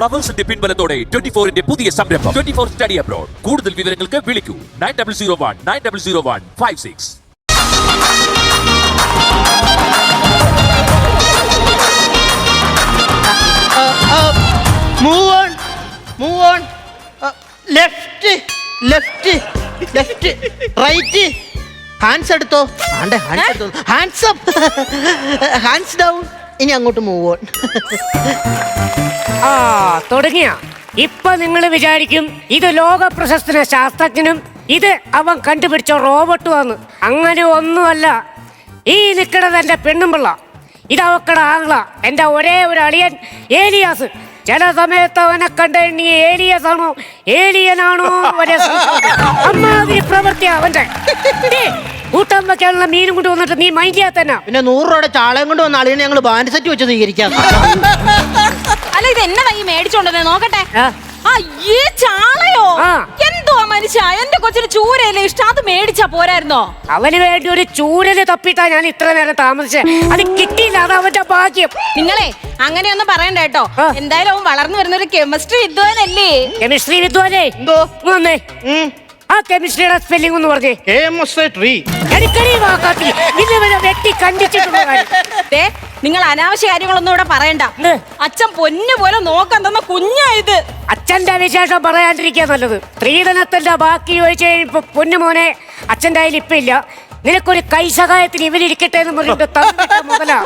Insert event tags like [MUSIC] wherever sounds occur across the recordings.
ഫ്ലവേഴ്സിന്റെ പിൻബലത്തോടെ twenty ഫോറിന്റെ പുതിയ സംരംഭം. ട്വന്റി ഫോർ സ്റ്റഡി അബ്രോഡ് കൂടുതൽ വിവരങ്ങൾക്ക് വിളിക്കൂ. Nine double zero one nine double zero one five six move on move on left left left right hands എടുത്തോ? Hands hands hands down ഇനി അങ്ങോട്ട് move on ആ തുടങ്ങിയ. ഇപ്പൊ നിങ്ങൾ വിചാരിക്കും ഇത് ലോക പ്രശസ്തന ശാസ്ത്രജ്ഞനും ഇത് അവൻ കണ്ടുപിടിച്ച റോബോട്ടുമാണ് അങ്ങനെ ഒന്നുമല്ല. ഈ നിൽക്കണത് എന്റെ പെണ്ണുമ്പിള്ള ഇത് അവക്കട ആകള എന്റെ ഒരേ ഒരു അളിയൻ ഏലിയാസ്. ചില സമയത്ത് അവനെ കണ്ട് നീ ഏലിയസ് ആണോ ഏലിയനാണോ സംശയം. അമ്മാതിരി പ്രവൃത്തി അവന്റെ. കൂട്ടാൻ വെക്കാനുള്ള മീനും കൊണ്ട് വന്നിട്ട് നീ മൈൻഡ് ചെയ്യാത്തന്നെ പിന്നെ നൂറ് രൂപയുടെ ചാളയും കൊണ്ട് വന്ന ആളിനെ ഞങ്ങൾ ബാൻഡ് സെറ്റ് വെച്ച് സ്വീകരിക്കാം. അല്ല ഇത് എന്നതാ ഈ മേടിച്ചോണ്ടത് നോക്കട്ടെ. ആ. അയ്യേ ചാളയോ? എന്തോ എന്തുവാ മനുഷ്യ? എന്റെ കൊച്ചിന് ചൂരയല്ലേ ഇഷ്ടം? അത് മേടിച്ചാ പോരായിരുന്നോ? അവന് വേണ്ടി ഒരു ചൂരൽ തപ്പിട്ടാ ഞാൻ ഇത്ര നേരം താമസിച്ചത് അത് കിട്ടിയില്ല അത് അവന്റെ ഭാഗ്യം. നിങ്ങളെ അങ്ങനെയൊന്നും പറയണ്ട കേട്ടോ. എന്തായാലും അവൻ വളർന്നു വരുന്ന ഒരു കെമിസ്ട്രി വിദ്വാനല്ലേ? കെമിസ്ട്രി വിദ്വാനേ. എന്തോ? ഇങ്ങ് വന്നേ ആ കെമിസ്ട്രിയുടെ സ്പെല്ലിംഗ് എന്ന് പറഞ്ഞേ. വരെ വെട്ടി കണ്ടിച്ചിട്ടുള്ള കാര്യം. ദേ, നിങ്ങൾ അനാവശ്യ കാര്യങ്ങളൊന്നും ഇവിടെ പറയണ്ട. എന്ത്? അച്ഛൻ പൊന്നു പോലെ നോക്കാൻ തന്ന കുഞ്ഞാ ഇത്. അച്ഛന്റെ വിശേഷം പറയാണ്ടിരിക്കുക നല്ലത്. സ്ത്രീധനത്തിന്റെ ബാക്കി ചോദിച്ചു പൊന്നു പൊന്നുമോനെ അച്ഛന്റെ കയ്യിൽ ഇപ്പൊ ഇല്ല. നിനക്കൊരു കൈസഹായത്തിന് ഇവരിരിക്കട്ടെ എന്ന് പറഞ്ഞിട്ട് തന്നിട്ട മുതലാ.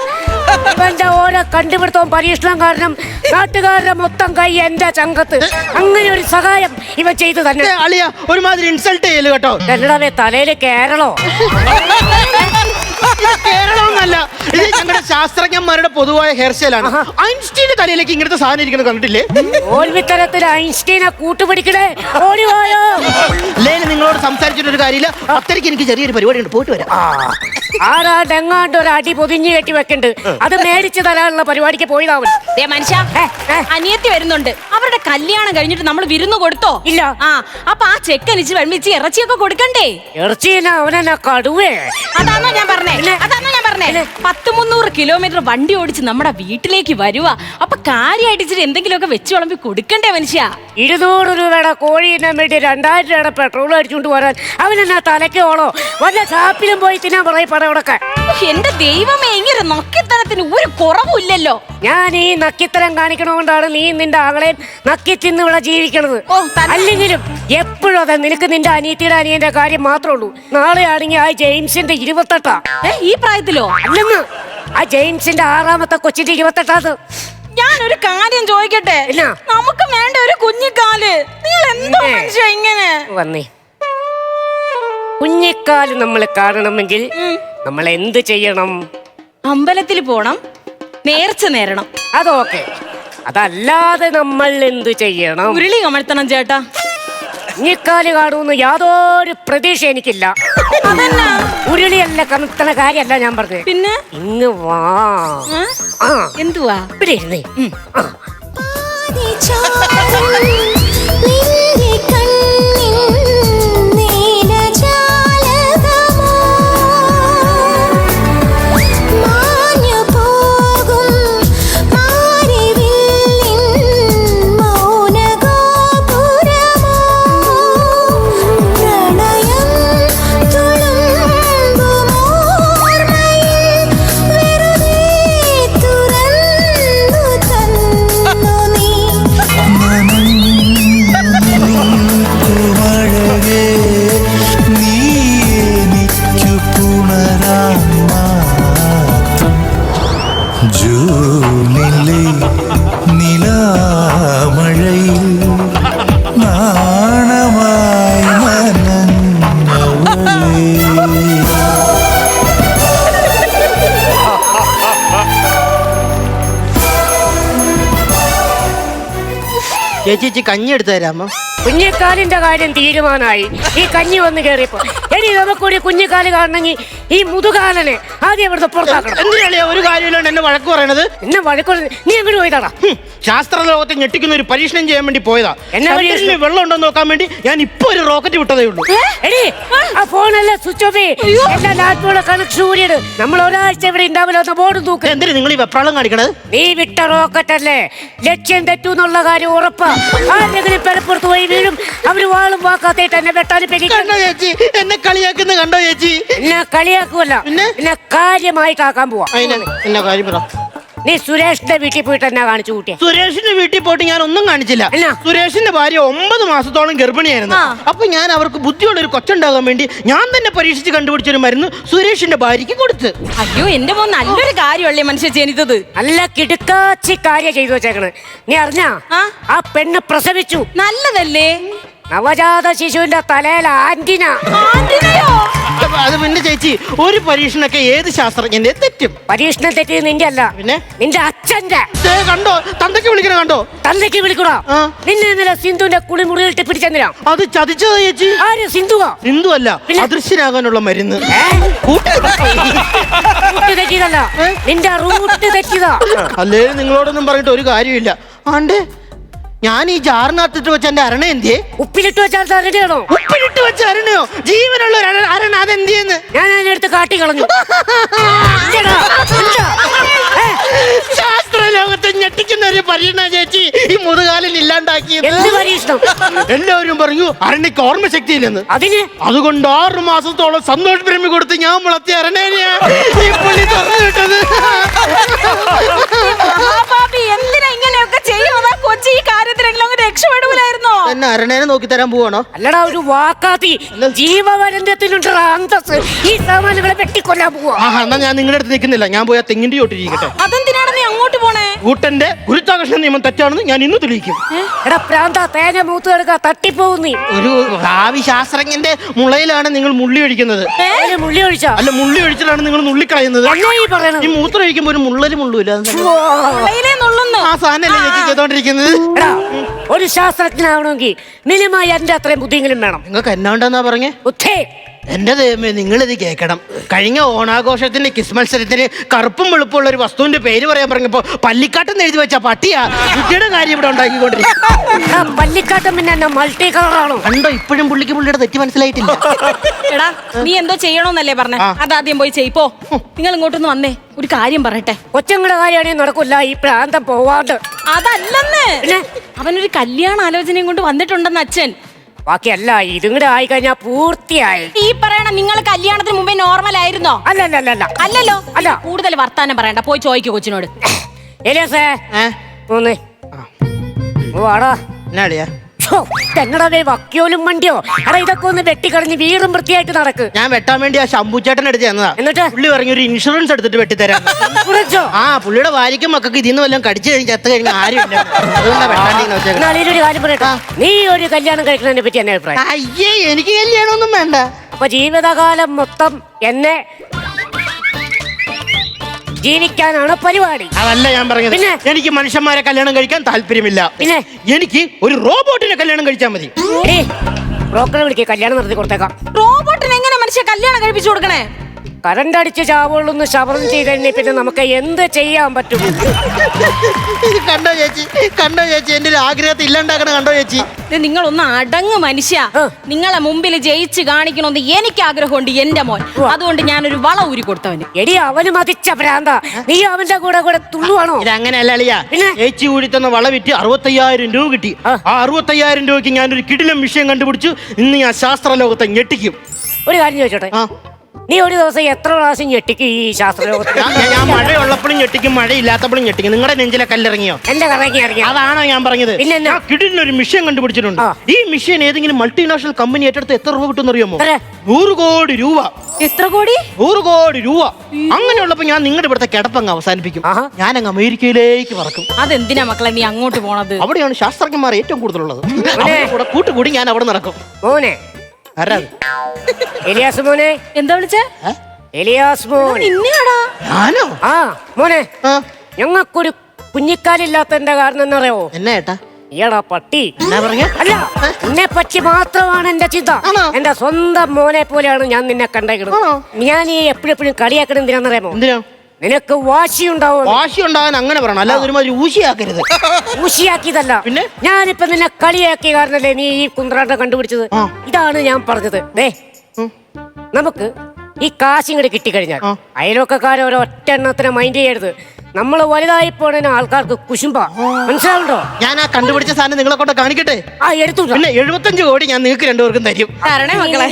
ഇവന്റെ ഓരോ കണ്ടുപിടുത്തവും പരീക്ഷണം കാരണം നാട്ടുകാരുടെ മൊത്തം കൈ എന്റെ ചങ്കത്ത്. അങ്ങനെ ഒരു സഹായം ഇവ ചെയ്തു തന്നെ. അളിയ ഒരുമാതിരി ഇൻസൾട്ട് ചെയ്യൽ കേട്ടോ. എല്ലാവരെ തലയിൽ കേരളോ? [LAUGHS] ഇത് കേരളമൊന്നല്ല. ഇത് ഞങ്ങളുടെ ശാസ്ത്രജ്ഞന്മാരുടെ പൊതുവായ ഹെയർ സ്റ്റൈലാണ് ഐൻസ്റ്റീന്റെ തലയിലേക്ക് ഇങ്ങനത്തെ സാധനം ഇരിക്കുന്നത് കണ്ടിട്ടില്ലേ? തോൽവിത്തരത്തിൽ ഐൻസ്റ്റീനെ കൂട്ടുപിടിക്കണേ. ഓടിവായോ ലേന് നിങ്ങളോട് സംസാരിച്ചിട്ട് ഒരു കാര്യമില്ല പത്തരയ്ക്ക് എനിക്ക് ചെറിയൊരു പരിപാടി ഉണ്ട് പോയിട്ട് വരാം. ആരാ എങ്ങാണ്ട് ഒരു അടി പൊതിഞ്ഞു കെട്ടി വെക്കണ്ട്? അത് മേടിച്ചു തരാനുള്ള പരിപാടിക്ക് പോയതാവും ദേ മനുഷ്യ. അനിയത്തി വരുന്നുണ്ട്. അവരുടെ കല്യാണം കഴിഞ്ഞിട്ട് നമ്മൾ വിരുന്ന് കൊടുത്തോ? ഇല്ല. ആ അപ്പൊ ആ ചെക്കനിച്ച് വെള്മിച്ച് ഇറച്ചിയൊക്കെ കൊടുക്കണ്ടേ? ഇറച്ചി അവനെന്നെ കടുവേ? അതാണോ ഞാൻ പറഞ്ഞേ. പിന്നെ? പറഞ്ഞേ പത്ത് മുന്നൂറ് കിലോമീറ്റർ വണ്ടി ഓടിച്ച് നമ്മുടെ വീട്ടിലേക്ക് വരുക അപ്പൊ കാര്യമായിട്ട് ഇച്ചിരി എന്തെങ്കിലുമൊക്കെ വെച്ച് വിളമ്പി കൊടുക്കണ്ടേ മനുഷ്യ? ഇരുന്നൂറ് രൂപയുടെ കോഴീനെ വേണ്ടി രണ്ടായിരം രൂപയുടെ പെട്രോൾ അടിച്ചുകൊണ്ട് പോരാൻ അവനെന്നാ തലയ്ക്ക് ഓളോ? വല്ല ഷാപ്പിലും പോയി തിന്നാൻ പറയും പടവടക്കെ എന്റെ ദൈവമേ ഇങ്ങനെ നക്കിത്തരത്തിന് ഒരു കുറവുമില്ലല്ലോ ഞാൻ ഈ നക്കിത്തരം കാണിക്കണോണ്ടാണ് നീ നിന്റെ അവളെ നക്കി തിന്ന് ഇവിടെ ജീവിക്കണത്. അല്ലെങ്കിലും എപ്പോഴും അതെ നിനക്ക് നിന്റെ അനിയത്തിയുടെ അനിയന്റെ കാര്യം മാത്രമേ ഉള്ളൂ. നാളെ ആണെങ്കിൽ ആ ജെയിംസിന്റെ ഇരുപത്തെട്ടാ. ഈ പ്രായത്തിലോ? അല്ലെന്ന്. ആ ജെയിംസിന്റെ ആറാമത്തെ കൊച്ചിന്റെ ഇരുപത്തെട്ടാത് ഞാനൊരു കാര്യം ചോദിക്കട്ടെ? എന്നാ? നമുക്ക് വേണ്ട ഒരു കുഞ്ഞിക്കാൽ. നിങ്ങൾ എന്തോ? മനുഷ്യ ഇങ്ങനെ? വന്നേ. കുഞ്ഞിക്കാൽ നമ്മൾ കാണണമെങ്കിൽ നമ്മൾ എന്ത് ചെയ്യണം? അമ്പലത്തിൽ പോണം നേർച്ച നേരണം. അതോക്കെ അതല്ലാതെ നമ്മൾ എന്ത് ചെയ്യണം? ഉരുളി കമഴ്ത്തണം ചേട്ടാ. കുഞ്ഞിക്കാൽ കാണുമെന്ന് യാതൊരു പ്രതീക്ഷ എനിക്കില്ല. ഉരുളിയല്ല കമത്തണ കാര്യമല്ല ഞാൻ പറഞ്ഞത്. പിന്നെ? ഇങ്ങ് വാ? ആ? എന്തുവാ? ഇവിടെ ഇരുന്നേ. ആ. ചേച്ചി ചേച്ചി കഞ്ഞി എടുത്തു തരാമോ കുഞ്ഞിക്കാലിന്റെ കാര്യം തീരുമാനമായി. ഈ കഞ്ഞി വന്ന് കയറിയപ്പോ ഇനി നമുക്കൊരു കുഞ്ഞിക്കാൽ കാണണമെങ്കിൽ ഈ മുതുകാലനെ ആദ്യം ഇവിടുത്തെ പുറത്താക്കണം. ഒരു കാര്യമില്ലാണ്ട് എന്നെ വഴക്ക് പറയണത്? എന്നെ വഴക്ക് നീ എങ്ങോട്ട് പോയതാടാ? ശാസ്ത്ര ലോകത്തെ ഞെട്ടിക്കുന്ന ഒരു പരീക്ഷണം ചെയ്യാൻ വേണ്ടി പോയതാ. എന്നെ പരീക്ഷണം? വെള്ളം ഉണ്ടോ നോക്കാൻ വേണ്ടി ഞാൻ ഇപ്പൊ ഒരു റോക്കറ്റ് വിട്ടതേ ഉള്ളൂ. എടി ആ. ഫോണെല്ലാം സ്വിച്ച് ഓഫ് എല്ലാ ലാപ്ടോപ്പുള്ള കണക്ഷൻ നമ്മൾ ഒരാഴ്ച ഇവിടെ ഉണ്ടാവില്ല ബോർഡ് തൂക്കുക എന്തിനാ നിങ്ങൾ ഈ വെപ്രാളം കാണിക്കണത്? നീ വിട്ട റോക്കറ്റ് അല്ലേ? ലക്ഷ്യം തെറ്റൂന്നുള്ള കാര്യം ഉറപ്പാ. ആരെങ്കിലും പെരപ്പുറത്ത് പോയി വീഴും. അവർ വാളും വാക്കാത്തേട്ട് എന്നെ വെട്ടാനും പെരിക്കും കണ്ടോ ചേച്ചി? എന്നെ കളിയാക്കുന്ന കണ്ടോ ചേച്ചി? എന്നെ കളിയാക്കുമല്ല പിന്നെ? എന്നെ കാര്യമായിട്ടാക്കാൻ പോവാ. എന്നാ കാര്യം പറ. നീ സുരേഷിന്റെ വീട്ടിൽ പോയിട്ട് എന്നാ കാണിച്ചു കൂട്ടിയെ? സുരേഷിന്റെ വീട്ടിൽ പോയിട്ട് ഞാൻ ഒന്നും കാണിച്ചില്ല. എന്നാ? സുരേഷിന്റെ ഭാര്യ ഒമ്പത് മാസത്തോളം ഗർഭിണിയായിരുന്നു. അപ്പൊ ഞാൻ അവർക്ക് ബുദ്ധിയുള്ള ഒരു കൊച്ചുണ്ടാകാൻ വേണ്ടി ഞാൻ തന്നെ പരീക്ഷിച്ച് കണ്ടുപിടിച്ചൊരു മരുന്ന് സുരേഷിന്റെ ഭാര്യയ്ക്ക് കൊടുത്ത്. അയ്യോ എന്റെ മോൻ നല്ലൊരു കാര്യമല്ലേ മനുഷ്യ ജനിച്ചത്? നല്ല കിടുക്കാച്ചി കാര്യം ചെയ്തു വെച്ചേക്കണ്. നീ അറിഞ്ഞാ? ആ? ആ പെണ്ണ് പ്രസവിച്ചു. നല്ലതല്ലേ? നവജാത ശിശുവിന്റെ തലയിൽ ആന്റിന ആന്റിനയോ അത് പിന്നെ ചേച്ചി ഒരു പരീക്ഷണൊക്കെ ഏത് ശാസ്ത്രജ്ഞന്റെ? തെറ്റും. പരീക്ഷണം തെറ്റി നിന്റെ അല്ല. പിന്നെ? നിന്റെ അച്ഛന്റെ. ദേ കണ്ടോ? തന്തയ്ക്ക് വിളിക്കണ കണ്ടോ? തന്തയ്ക്ക് വിളിക്കണോ? ആ. നിന്നെ ഇന്നലെ സിന്ധുവിന്റെ കുളിമുറിയിലിട്ട് പിടിച്ചെന്തിനാ അത് ചതിച്ചതാ ചേച്ചി? ആര്? സിന്ധുവോ? സിന്ധു അല്ല പിന്നെ? അദൃശ്യനാകാനുള്ള മരുന്ന്. റൂട്ട് തെറ്റിയതല്ല. നിന്റെ റൂട്ട് തെറ്റിയതാ. അല്ലേ? നിങ്ങളോടൊന്നും പറഞ്ഞിട്ട് ഒരു കാര്യമില്ല ആണ്ടേ ഞാൻ ഈ ജാറിനകത്തിട്ട് വെച്ച എന്റെ അരണ എന്തിയേ? ഉപ്പിലിട്ട് വെച്ചാൽ തരടിയാണോ ഉപ്പിലിട്ട് വെച്ച അരണയോ? ജീവനുള്ള ഒരു അര- അരണ അതെന്തിയെന്ന്? ഞാൻ അതിനെടുത്ത് കാട്ടി കളഞ്ഞു. ഇല്ലടാ, ഇല്ല. ഏ, ശാസ്ത്ര ലോകത്തെ ഞെട്ടിക്കുന്ന ഒരു പരീക്ഷണ ചേച്ചി ഈ മുതുകാലിൽ ഇല്ലാണ്ടാക്കിയത്. എന്ത് പരീക്ഷണം? എല്ലാവരും പറഞ്ഞു അരണിക്ക് ഓർമ്മശക്തിയില്ലെന്ന്. അതിന്? അതുകൊണ്ട് ആറു മാസത്തോളം സന്തോഷ് പ്രേമി കൊടുത്ത് ഞാൻ വളർത്തിയ അരണേനെയാ. ഈ പുള്ളി തുറന്നു വിട്ടത്. എന്നെ അരണേനെ നോക്കി തരാൻ പോവാണോ? അല്ലടാ ഒരു വാക്കാത്തി ജീവപര്യന്തത്തിലുണ്ട് അന്തസ് ഈ സാമാനുകളെ വെട്ടിക്കൊല്ലാൻ പോവാ. ആ എന്നാ ഞാൻ നിങ്ങളുടെ അടുത്ത് നിൽക്കുന്നില്ല. ഞാൻ പോയി ആ തെങ്ങിന്റെ ചോട്ടിരിക്കട്ടെ അതെന്തിനാണ് കൂട്ടന്റെ ഗുരുത്വാകർഷണ നിയമം തെറ്റാണെന്ന് ഞാൻ ഇന്ന് തെളിയിക്കും. എടാ പ്രാന്ത തേങ്ങ മൂത്ത് കിടക്ക തട്ടിപ്പോവും നീ. ഒരു ഭാവി ശാസ്ത്രജ്ഞന്റെ മുളയിലാണ് നിങ്ങൾ മുള്ളി ഒഴിക്കുന്നത്. മുള്ളി ഒഴിച്ചാ? അല്ല മുള്ളി ഒഴിച്ചിലാണ് നിങ്ങൾ നുള്ളിക്കളയുന്നത്. എന്നാ ഈ പറയണത്? ഈ മൂത്രം ഒഴിക്കുമ്പോ ഒരു മുള്ളര് മുള്ളൂല. ഉള്ളയിലേ നുള്ളുന്നു ആ സാധനല്ലേ ചേച്ചി ചെയ്തോണ്ടിരിക്കുന്നത്? എടാ ഒരു ശാസ്ത്രജ്ഞനാവണമെങ്കിൽ മിനിമം എന്റെ അത്രയും ബുദ്ധിയെങ്കിലും വേണം. നിങ്ങൾക്ക് എന്നാണ്ടെന്നാ പറഞ്ഞേ? ബുദ്ധി എന്റെ ദൈവമേ നിങ്ങളിത് കേൾക്കണം. കഴിഞ്ഞ ഓണാഘോഷത്തിന്റെ കിസ് മത്സരത്തിന് കറുപ്പും വെളുപ്പുള്ള ഒരു വസ്തുവിന്റെ പേര് പറയാൻ പറഞ്ഞപ്പോൾ പല്ലിക്കാട്ടം എഴുതി വെച്ച പട്ടിയാ കുട്ടിയുടെ കാര്യം ഇവിടെ ഉണ്ടാക്കിക്കൊണ്ടിരിക്കും എടാ [LAUGHS] പല്ലിക്കാട്ടം പിന്നെ എന്നെ മൾട്ടി കളറാണോ കണ്ടോ ഇപ്പോഴും പുള്ളിക്ക് പുള്ളിയുടെ തെറ്റ് മനസ്സിലായിട്ടില്ല. [LAUGHS] എടാ നീ എന്തോ ചെയ്യണോന്നല്ലേ പറഞ്ഞേ? ആ. അതാദ്യം പോയി ചെയ്പ്പോ നിങ്ങൾ ഇങ്ങോട്ടൊന്ന് വന്നേ ഒരു കാര്യം പറയട്ടെ. കൊച്ചുങ്ങളുടെ കാര്യമാണെങ്കിൽ നടക്കില്ല ഈ പ്രാന്തം പോവാണ്ട്. അതല്ലെന്ന്? അവനൊരു കല്യാണ ആലോചനയും കൊണ്ട് വന്നിട്ടുണ്ടെന്ന് അച്ഛൻ. ബാക്കിയല്ല ഇതും കൂടെ ആയി കഴിഞ്ഞാൽ പൂർത്തിയായി. ഈ പറയണ നിങ്ങൾ കല്യാണത്തിന് മുമ്പേ നോർമൽ ആയിരുന്നോ? അല്ല അല്ല അല്ല അല്ല അല്ലല്ലോ. അല്ല. കൂടുതൽ വർത്താനം പറയണ്ട. പോയി ചോദിക്കോ കൊച്ചിനോട്. എലിയാസേ. ഏ? ഓ വാടാ എന്നാടിയാ തെങ്ങടാ വക്കിയോലും വണ്ടിയോ എടാ ഇതൊക്കെ ഒന്ന് വെട്ടിക്കളഞ്ഞ് വീറും വൃത്തിയായിട്ട് നടക്ക്. ഞാൻ വെട്ടാൻ വേണ്ടി ആ ശംഭുച്ചേട്ടൻ എടുത്ത് തന്നതാ എന്നിട്ട്? പുള്ളി പറഞ്ഞു ഒരു ഇൻഷുറൻസ് എടുത്തിട്ട് വെട്ടിത്തരാം. കുറിച്ചോ ആ പുള്ളിയുടെ ഭാര്യയ്ക്കും മക്കൾക്ക് ഇതിന്ന് വല്ലതും കടിച്ചു കഴിഞ്ഞ് ചത്ത് കഴിഞ്ഞാൽ ആരും ഇല്ല. അതുകൊണ്ടാ വെട്ടാണ്ടിങ്ങനെ വെച്ചേക്കുന്നത് എന്നാലും ഒരു കാര്യം പറയട്ടെ. നീ ഒരു കല്യാണം കഴിക്കുന്നതിനെ പറ്റി എന്നെ അഭിപ്രായം? അയ്യേ എനിക്ക് കല്യാണമൊന്നും വേണ്ട. അപ്പൊ ജീവിതകാലം മൊത്തം എന്നെ ജീവിക്കാനാണ് പരിപാടി. അതല്ല ഞാൻ പറഞ്ഞത്. പിന്നെ? എനിക്ക് മനുഷ്യന്മാരെ കല്യാണം കഴിക്കാൻ താല്പര്യമില്ല. പിന്നെ? എനിക്ക് ഒരു റോബോട്ടിനെ കല്യാണം കഴിച്ചാൽ മതി. ഏയ് ബ്രോക്കറെ വിളിക്കുക കല്യാണം നടത്തി കൊടുത്തേക്കാം. റോബോട്ടിന് എങ്ങനെ മനുഷ്യ കല്യാണം കഴിപ്പിച്ചു കൊടുക്കണേ? കറണ്ട് അടിച്ച് ചാവുള്ളൊന്ന് ശബദം ചെയ്ത് കഴിഞ്ഞാൽ പിന്നെ നമുക്ക് എന്ത് ചെയ്യാൻ പറ്റും? ഇത് കണ്ടോ ചേച്ചി? കണ്ടോ ചേച്ചി? എന്റെ ഒരു ആഗ്രഹത്തെ ഇല്ലാണ്ടാക്കണ കണ്ടോ ചേച്ചി? നിങ്ങൾ ഒന്ന് അടങ്ങ് മനുഷ്യ. നിങ്ങളെ മുമ്പിൽ ജയിച്ച് കാണിക്കണമെന്ന് എനിക്ക് ആഗ്രഹമുണ്ട് എന്റെ മോൻ അതുകൊണ്ട് ഞാനൊരു വള ഊരി കൊടുത്തവന്. എടി അവന് മതിച്ച ഭ്രാന്ത. നീ അവന്റെ കൂടെ കൂടെ തുള്ളുവാണോ? ഇത് അങ്ങനെയല്ല അളിയ? ചേച്ചി കൂടി തന്ന വള വിറ്റ് അറുപത്തയ്യായിരം രൂപ കിട്ടി. ആ. അറുപത്തയ്യായിരം രൂപയ്ക്ക് ഞാനൊരു കിടിലം വിഷയം കണ്ടുപിടിച്ചു ഇന്ന് ഞാൻ ശാസ്ത്ര ലോകത്തെ ഞെട്ടിക്കും. ഒരു കാര്യം ചോദിച്ചോട്ടെ? നീ ഒരു ദിവസം എത്ര പ്രാവശ്യം ഞെട്ടിക്കും ഈ ശാസ്ത്രലോകത്ത്? ഞാൻ- ഞാൻ- ഞാൻ മഴയുള്ളപ്പോഴും ഞെട്ടിക്കും മഴയില്ലാത്തപ്പോഴും ഞെട്ടിക്കും. നിങ്ങളുടെ നെഞ്ചിലെ കല്ലിറങ്ങിയോ എന്റെ കറങ്ങി ഇറങ്ങിയ അതാണോ ഞാൻ പറഞ്ഞത്. പിന്നെ എന്നാ? ഞാൻ കിടിലിന് ഒരു മിഷൻ കണ്ടുപിടിച്ചിട്ടുണ്ട്. ആ. ഈ മിഷൻ ഏതെങ്കിലും മൾട്ടിനാഷണൽ കമ്പനി ഏറ്റെടുത്ത് എത്ര രൂപ കിട്ടും അറിയാമോ? എത്ര? നൂറ് കോടി രൂപ. എത്ര കോടി? നൂറ് കോടി രൂപ. അങ്ങനെയുള്ളപ്പോ ഞാൻ നിങ്ങളുടെ ഇവിടുത്തെ കിടപ്പങ്ങ് അവസാനിപ്പിക്കും. ആഹാ. ഞാൻ അങ്ങ് അമേരിക്കയിലേക്ക് പറക്കും. അതെന്തിനാ മക്കളെ നീ അങ്ങോട്ട് പോണത്? അവിടെയാണ് ശാസ്ത്രജ്ഞന്മാർ ഏറ്റവും കൂടുതലുള്ളത്. അവരുടെ കൂടെ കൂട്ടുകൂടി ഞാൻ അവിടെ നടക്കും. മോനെ ആരാ അത്? എലിയാസ് മോനെ. എന്താ വിളിച്ചേ? ഏ? എലിയാസ് മോൻ നിന്നെയാടാ. ഞാനോ? ആ മോനെ. ആ. ഞങ്ങൾക്കൊരു കുഞ്ഞിക്കാലില്ലാത്തതിന്റെ കാരണം എന്നറിയോ എന്നാ ഏട്ടാ? ഈടാ പട്ടി. എന്നാ പറഞ്ഞ? അല്ല എന്നെ പറ്റി മാത്രമാണ് എന്റെ ചിന്ത. ആണോ? എന്റെ സ്വന്തം മോനെ പോലെയാണ് ഞാൻ നിന്നെ കണ്ടേക്കുന്നത്? ഞാൻ ഈ എപ്പോഴെപ്പോഴും കളിയാക്കണം എന്തിനാന്നറിയാമോ എന്തിനാ? നിനക്ക് വാശിയുണ്ടാവും വാശി ഉണ്ടാകാൻ അങ്ങനെ പറയണം. അല്ലാതെ ഒരുമാതിരി ഊശിയാക്കരുത്. [LAUGHS] ഊശിയാക്കിയതല്ല. പിന്നെ? ഞാനിപ്പോ നിന്നെ കളിയാക്കിയ കാരണല്ലേ നീ ഈ കുന്ത്രാട്ടം കണ്ടുപിടിച്ചത്? ആ. ഇതാണ് ഞാൻ പറഞ്ഞത്. ദേ ഉം. നമുക്ക് ഈ കാശിങ്ങട് കിട്ടിക്കഴിഞ്ഞാൽ ആ. അയൽവക്കക്കാരെ ഒരു ഒറ്റ എണ്ണത്തിന് മൈൻഡ് ചെയ്യരുത്. നമ്മൾ വലുതായി പോണതിന് ആൾക്കാർക്ക് കുശുമ്പ. മനസ്സിലാവുണ്ടോ ഞാൻ ആ കണ്ടുപിടിച്ച സാധനം നിങ്ങളെ കൊണ്ട് കാണിക്കട്ടെ? ആ എടുത്തു പിന്നെ എഴുപത്തഞ്ച് കോടി ഞാൻ നിങ്ങൾക്ക് രണ്ടുപേർക്കും തരും. തരണേ മക്കളെ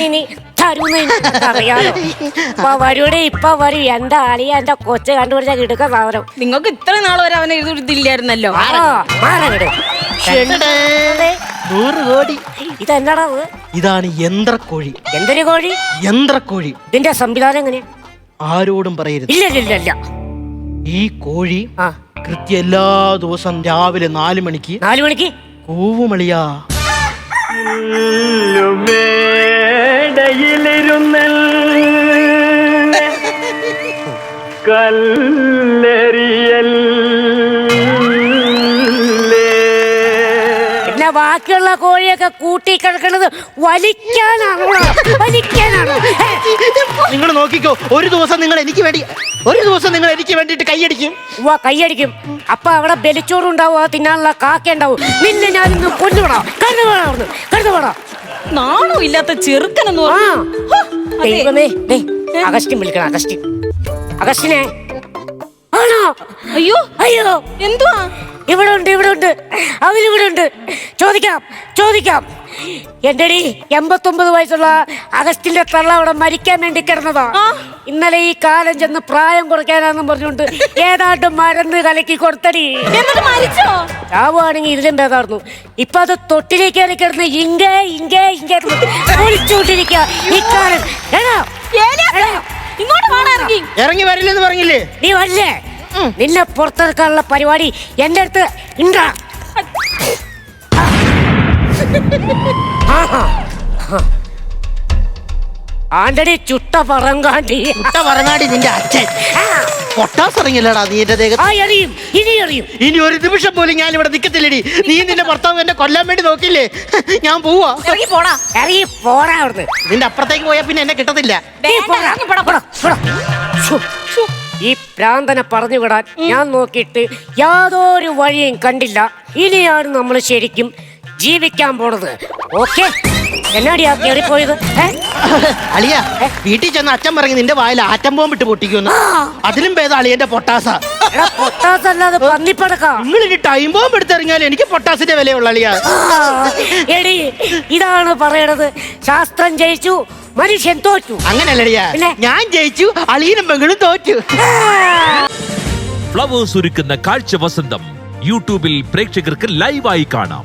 അറിയാലോ ഇപ്പൊ വരൂടെ ഇപ്പൊ വരും എന്റെ അളിയ എന്റെ കൊച്ച കണ്ടുപിടിച്ച കിടക്ക സാധനം. നിങ്ങൾക്ക് ഇത്ര നാൾ വരെ അവനെ ആ. ടെടേ. നൂറ് കോടി. ഇത്? ഇതാണ് യന്ത്രക്കോഴി. എന്തൊരു കോഴി? യന്ത്രക്കോഴി. ഇതിന്റെ സംവിധാനം എങ്ങനെയാ ആരോടും പറയരുത്. ഇല്ല ഇല്ല ഇല്ല ഈ കോഴി ആ. കൃത്യ എല്ലാ ദിവസം രാവിലെ നാല് മണിക്ക് നാലു മണിക്ക്? കൂവുമളിയാ. പിന്നെ ബാക്കിയുള്ള കോഴിയൊക്കെ കൂട്ടി കിടക്കുന്നത് വലിക്കാനാണോ? വലിക്കാനാണോ? ഹേ, നിങ്ങൾ നോക്കിക്കോ ഒരു ദിവസം നിങ്ങൾ എനിക്ക് വേണ്ടി ഒരു ദിവസം നിങ്ങൾ എനിക്ക് വേണ്ടിട്ട് കൈയടിക്കും. ഉവ്വ കൈയടിക്കും. അപ്പൊ അവിടെ ബലിച്ചോറുണ്ടാവും ആ തിന്നാനുള്ള കാക്ക ഉണ്ടാവും നിന്നെ ഞാൻ ഇന്ന് കൊല്ലുവിടാ. കരുതുവിടാം വേണം അവിടുന്ന്. കരുതു വേണം നാണോ ഇല്ലാത്ത ചെറുക്കനെന്ന് ദൈവമേ ദേ അഗസ്റ്റിൻ വിളിക്കണം അഗസ്റ്റിൻ. അഗസ്റ്റിനെ. ആണോ? അയ്യോ. അയ്യോ. എന്തുവാ? ഇവിടെ ഉണ്ട് ഇവിടെ ഉണ്ട് അവരിവിടെ ഉണ്ട് ചോദിക്കാം ചോദിക്കാം. എന്റെ എൺപത്തൊമ്പത് വയസ്സുള്ള അഗസ്റ്റിന്റെ തള്ള അവിടെ മരിക്കാൻ വേണ്ടി കിടന്നതാ. ഇന്നലെ ഈ കാലം ചെന്ന് പ്രായം കുറയ്ക്കാനാന്നും പറഞ്ഞുകൊണ്ട് ഏതാണ്ട് മരുന്ന് കലക്കി കൊടുത്തടി. എന്നിട്ട് മരിച്ചോ? ചാവുകയാണെങ്കിൽ ഇതിലും ഭേദമായിരുന്നു. ഇപ്പൊ അത് തൊട്ടിലേക്ക് കിടന്ന് ഇങ്ങേ ഇങ്ങേ ഇങ്ങേ എടാ, ഇങ്ങോട്ട് വാടാ ഇറങ്ങി. ഇറങ്ങി വരില്ലെന്ന് പറഞ്ഞില്ലേ? നീ വല്ലേ നിന്നെ പുറത്തിറക്കാനുള്ള പരിപാടി എന്റെ അടുത്ത് ഉണ്ടാ ആന്റണി ചുട്ട പറങ്കാണ്ടി ചുട്ട പറങ്ങാണ്ടി നിന്റെ അച്ഛൻ. പൊട്ടാസ് ഇറങ്ങില്ലടാ നീ എന്റെ ദേഹത്ത്? ആ എറിയും ഇനി എറിയും ഇനി ഒരു നിമിഷം പോലും ഞാൻ ഇവിടെ നിൽക്കത്തില്ലടി നീ നിന്റെ ഭർത്താവ് എന്നെ കൊല്ലാൻ വേണ്ടി നോക്കില്ലേ ഞാൻ പോവാ. ഇറങ്ങി പോടാ. ഇറങ്ങി പോരാ അവിടുന്ന്. നിന്റെ അപ്പുറത്തേക്ക് പോയാൽ പിന്നെ എന്നെ കിട്ടത്തില്ല. നീ വേണ്ട, പോടാ, ഇറങ്ങി പോടാ. പോടാ, പോടാ. ശ്ശോ, ശ്ശോ. ഈ പ്രാന്തനെ പറഞ്ഞു വിടാൻ ഞാൻ നോക്കിയിട്ട് യാതൊരു വഴിയും കണ്ടില്ല. ഇനിയാണ് നമ്മൾ ശരിക്കും ജീവിക്കാൻ പോണത്. ഓക്കെ? എന്നാടിയാ കയറിപ്പോയത്? അളിയ വീട്ടിൽ ചെന്ന് അച്ഛൻ പറഞ്ഞു നിന്റെ വായിൽ ആറ്റം ബോംബിട്ട് പൊട്ടിക്കുമെന്ന് അതിലും ഭേദം അളിയന്റെ പൊട്ടാസ. എടാ പൊട്ടാസല്ലാതെ പന്നിപ്പടക്കാം. നിങ്ങൾ ഇനി ടൈം ബോംബ് എടുത്തെറിഞ്ഞാൽ എനിക്ക് പൊട്ടാസിന്റെ വിലയുള്ള അളിയ. എടി ഇതാണ് പറയണത്. ശാസ്ത്രം ജയിച്ചു മനുഷ്യൻ തോറ്റു. അങ്ങനല്ലടിയ പിന്നെ? ഞാൻ ജയിച്ചു അളിയനും പെങ്ങളും തോറ്റു. ഫ്ലവേഴ്സ് ഒരുക്കുന്ന കാഴ്ച വസന്തം യൂട്യൂബിൽ പ്രേക്ഷകർക്ക് ലൈവായി കാണാം.